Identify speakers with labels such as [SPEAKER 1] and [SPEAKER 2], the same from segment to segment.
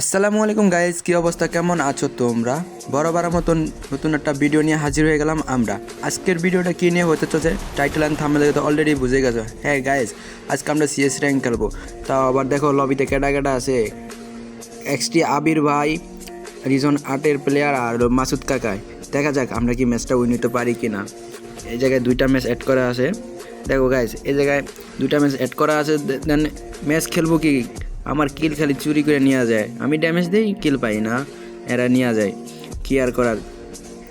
[SPEAKER 1] আসসালামু আলাইকুম গাইজ কি অবস্থা? কেমন আছো তোমরা? বরাবর মতন নতুন একটা ভিডিও নিয়ে হাজির হয়ে গেলাম আমরা। আজকের ভিডিওটা কি নিয়ে হতে চলছে? টাইটেল অ্যান্ড থামলে তো অলরেডি বুঝে গেছো। হ্যাঁ গাইজ আজকে আমরা সিএস র্যাঙ্ক খেলব। তাও আবার দেখো লবিতে কেটা কেটা আছে। এক্সটি আবির ভাই রিজন আটের প্লেয়ার আর মাসুদ কাকায় দেখা যাক আমরা কি ম্যাচটা উইন নিতে পারি কি না এই জায়গায় দুইটা ম্যাচ অ্যাড করা আছে। দেখো গাইজ এই জায়গায় দুইটা ম্যাচ অ্যাড করা আছে। দেন ম্যাচ খেলব কি? আমার কিল খালি চুরি করে নেওয়া যায়। আমি ড্যামেজ দিই কিল পাই না, এরা নেওয়া যায়। কি আর করার?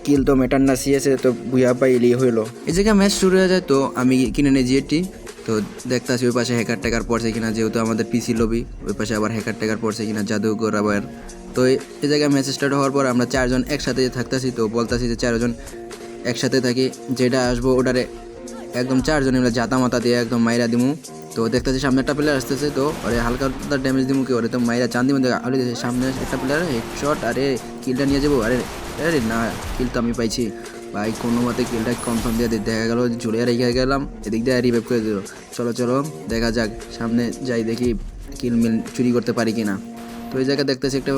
[SPEAKER 1] কিল তো মেটার না সিএসে তো বুয়া পাইলি হইল। এই জায়গায় ম্যাচ শুরু হয়ে যায় তো, আমি কিনে নিই জিএটি তো দেখতাছি ওই পাশে হ্যাকার ট্যাকার পড়ছে কিনা, যেহেতু আমাদের পিসি লবি ওই পাশে আবার হ্যাকার ট্যাকার পড়ছে কিনা, জাদুঘর আবার। তো এই- জায়গায় ম্যাচ স্টার্ট হওয়ার পর আমরা চারজন একসাথে থাকতাছি, তো বলতাছি যে চারজন একসাথে থাকি, যেটা আসব ওটারে একদম চারজন মিলে জাতা মাতা দিয়ে একদম মাইরা দিমু। তো দেখতেছি সামনে একটা প্লেয়ার আসতেছে, তো ওরে হালকা ড্যামেজ দিমু কি ওরে? তো মাইরা চান্দি মধ্যে আরে সামনে একটা প্লেয়ার হেড শট আরে কিলটা নিয়ে যাব, আরে আরে না কিল তো আমি পাইছি। ভাই, কোনো মতে কিলটা কনফার্ম দিয়ে। দেখা গেল ঝুলে রেখে গেলাম, এদিক দিয়ে রিভাইভ করে দিল। চলো চলো, দেখা যাক, সামনে যাই দেখি কিল মিল চুরি করতে পারি কিনা। তো ওই জায়গায় দেখতেছি একটা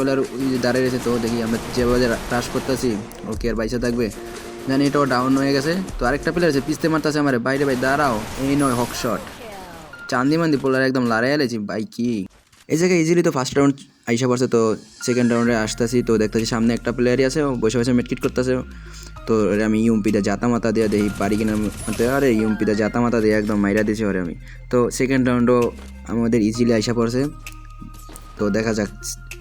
[SPEAKER 1] যে দাঁড়িয়ে রয়েছে, তো দেখি আমরা যেভাবে টাস করতেছি ও কি আর বাইসে থাকবে। জানি এটাও ডাউন হয়ে গেছে, তো আরেকটা প্লেয়ার আছে পিছতে মারতেছে আমার। বাইরে ভাই, দাঁড়াও, এই নয় হক শট চান্দি মান্দি পোলার একদম লড়াই এলেছি ভাই কি? এই জায়গায় ইজিলি তো ফার্স্ট রাউন্ড আইসা পড়ছে, তো সেকেন্ড রাউন্ডে আসতেছি, তো দেখতেছি সামনে একটা প্লেয়ারই আছে বসে বসে মেটকিট করতেছে। তো ওরে আমি ইউমপিটা জাতা মাতা দিয়ে দেখি পারি কিনা মারতে। আরে ইউমপিটা জাতা মাতা দিয়ে একদম মাইরা দিয়েছি ওরে আমি। তো সেকেন্ড রাউন্ডও আমাদের ইজিলি আইসা পড়ছে। তো দেখা যাক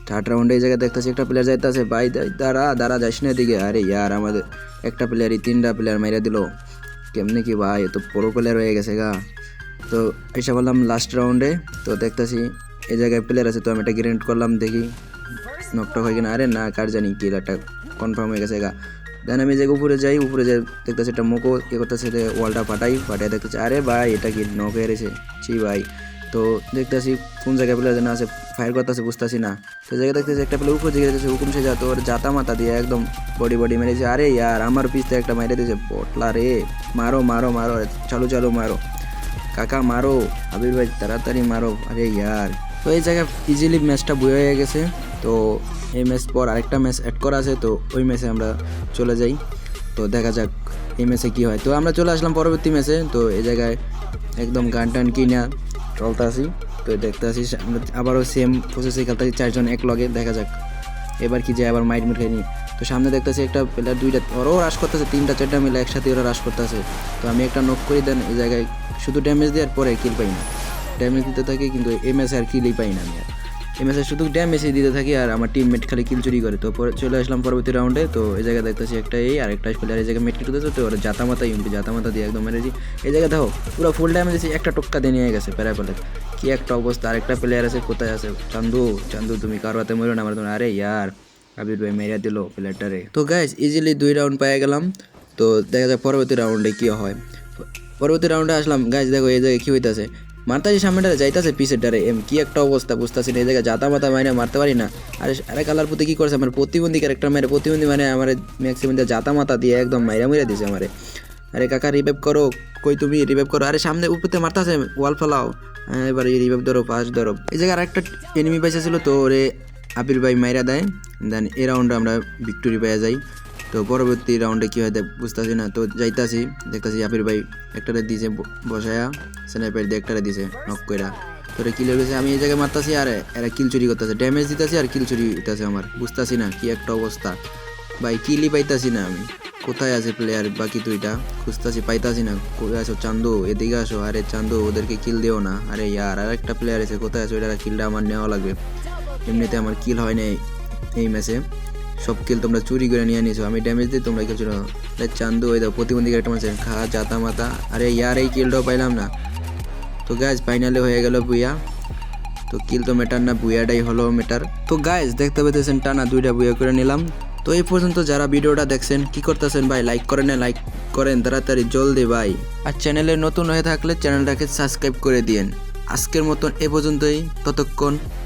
[SPEAKER 1] থার্ড রাউন্ডে এই জায়গায় দেখতেছি একটা প্লেয়ার যাইতেছে, ভাই দাঁড়া দাঁড়া যাইস না এদিকে। আরে ইয়ার, আমাদের একটা প্লেয়ারই তিনটা প্লেয়ার মাইরা দিল। কেমনি কি ভাই তো পুরো প্লেয়ার হয়ে গেছে গা। তো এসে বললাম লাস্ট রাউন্ডে তো দেখতেছি এই জায়গায় প্লেয়ার আছে, তো আমি এটা গ্রেনেড করলাম, দেখি নকটক হয়ে কিনা। আরে না, কার জানি কিলারটা কনফার্ম হয়ে গেছে গা। দেন আমি যে উপরে যাই উপরে যাই দেখতেছি একটা মোকো ইয়ে করতেছে ওয়ালটা ফাটাই ফাটাই দেখতেছি, আরে ভাই, এটা কি নক হয়ে রয়েছে? ছি ভাই। তো দেখতেছি কোন জায়গায় প্লেয়ার যেন আছে ফায়ার করতেছে, বুঝতেছি না। তো জায়গায় দেখতেছি একটা প্লেয়ার উপরে দিকে দেখতেছে হুকুম সে যা তোর জাতা মাতা দিয়ে একদম বডি বডি মেরেছে। আরে ইয়ার, আমার পিছতে একটা মেরে দিয়েছে, পটলা রে। মারো মারো মারো, চালু চালু, মারো। কাকা মারো, আবির ভাই, তাড়াতাড়ি মারো। আরে ইয়ার, তো এই জায়গায় ইজিলি ম্যাচটা বয়ে হয়ে গেছে। তো এই ম্যাচ পর আরেকটা ম্যাচ অ্যাড করা আছে, তো ওই ম্যাচে আমরা চলে যাই। তো দেখা যাক এই ম্যাচে কী হয়। তো আমরা চলে আসলাম পরবর্তী ম্যাচে তো এই জায়গায় একদম গান টান কিনা চলতে আসি তো দেখতে আসি আমরা আবারও সেম প্রসেসে খেলতে চারজন এক লগে। দেখা যাক, এবার কি যায়, আবার মাইট মুট তো সামনে দেখতেছি একটা প্লেয়ার দুইটা, ওরাও রাশ করতেছে, তিনটা, চারটা মিলে একসাথে ওরা রাশ করতেছে। তো আমি একটা নক করে দেন, এই জায়গায় শুধু ড্যামেজ দেওয়ার পরে কিল পাই না। ড্যামেজ দিতে থাকি কিন্তু এম এস আর কিলই পাই না আমি আর। এম এস শুধু ড্যামেজই দিতে থাকি আর আমার টিমমেট খালি কিল চুরি করে। তো পরে চলে আসলাম পরবর্তী রাউন্ডে তো এই জায়গায় দেখতেছি একটা এই আর একটা প্লেয়ার এই জায়গায় মেট করতেছে, তো ওরা জাতা মাতা ইউমপি জাতা মাতা দিয়ে একদম মেরেছি এই জায়গায় দেখো, পুরো ফুল ড্যামেজ দিয়েছি, একটা টক্কা দিয়ে নিয়ে গেছে প্যারা পেলে কি একটা অবস্থা, আরেকটা প্লেয়ার আছে, কোথায় আছে? চান্দু চান্দু তুমি কারও হাতে মরো না, আমার তোমার আরে, ইয়ার। আবির ভাই মেরিয়া দিল প্লেয়ারটারে তো গাইজ ইজিলি দুই রাউন্ড পেয়ে গেলাম। তো দেখা যাক পরবর্তী রাউন্ডে কি হয়। পরবর্তী রাউন্ডে আসলাম। গাইজ দেখো, এই জায়গায় কি হইতাছে? মারতাছি সামনেটা যাইতাছে পিসের ডারে এম, কি একটা অবস্থা, বুঝতেছি এই জায়গায় জাতা মাতা মাইনে মারতে পারি না। আরে আরে কালার প্রতি কি করছে? আমার প্রতিবন্ধী ক্যারেক্টার মেরে প্রতিবন্ধী মানে আমার ম্যাক্সিমাম জাতা মাতা দিয়ে একদম মাইরা মেরে দিছে আমারে। আরে কাকা রিভাইভ করো। কই তুমি? রিভাইভ করো। আরে সামনে উপরতে মারতাছে ওয়াল ফেলাও। হ্যাঁ এবার রিভাইভ ধরো ফার্স্ট ধরো। এই জায়গায় আরেকটা এনিমি পাইসা ছিল তো, ওরে আবির ভাই মাইরা দেয় দেন এ রাউন্ডে আমরা ভিক্টোরি পেয়ে যাই। তো পরবর্তী রাউন্ডে কী হয় বুঝতেছি না, তো যাইতাছি, দেখতাছি আবির ভাই একটারে দিছে বসায়া স্নাইপার দিয়ে একটারে দিছে নক কইরা। তোরে কিল হয়েছে আমি এই জায়গায় মারতাছি, আর এরা কিল চুরি করতেছে। ড্যামেজ দিতেছি, আর কিল চুরি হইতাছে আমার। বুঝতাছি না, কি একটা অবস্থা। ভাই কিলই পাইতাছি না আমি। কোথায় আছে প্লেয়ার বাকি দুইটা? খুঁজতাছি, পাইতাছি না কোথায় আসো চান্দু? এদিকে আসো। আরে চান্দু, ওদেরকে কিল দিও না। আরে ইয়ার আর একটা প্লেয়ার আছে, কোথায় আছে? ওইটা কিলটা আমার নেওয়া লাগবে। এমনিতে আমার কিল হয় না এই- ম্যাচে সব কিল তোমরা চুরি করে নিয়ে নিয়েছো, আমি ড্যামেজ দিই তোমরা কিছু না। চান্দু ওই দাও, প্রতিবন্ধী একটা মাসে খা, জাতা মাতা। আরে ইয়ার, এই কিলটাও পাইলাম না। তো গাছ ফাইনালে হয়ে গেল বুয়া। তো কিল তো মেটার না, বুয়াটাই হলো মেটার তো গাইজ দেখতে পেতেছেন টানা দুইটা বুয়া করে নিলাম। তো এই পর্যন্ত যারা ভিডিওটা দেখছেন, কি করতেছেন ভাই? লাইক করেন না লাইক করেন, তাড়াতাড়ি, জলদি ভাই। আর চ্যানেলে নতুন হয়ে থাকলে চ্যানেলটাকে সাবস্ক্রাইব করে দিয়েন। আজকের মতন এ পর্যন্তই, ততক্ষণ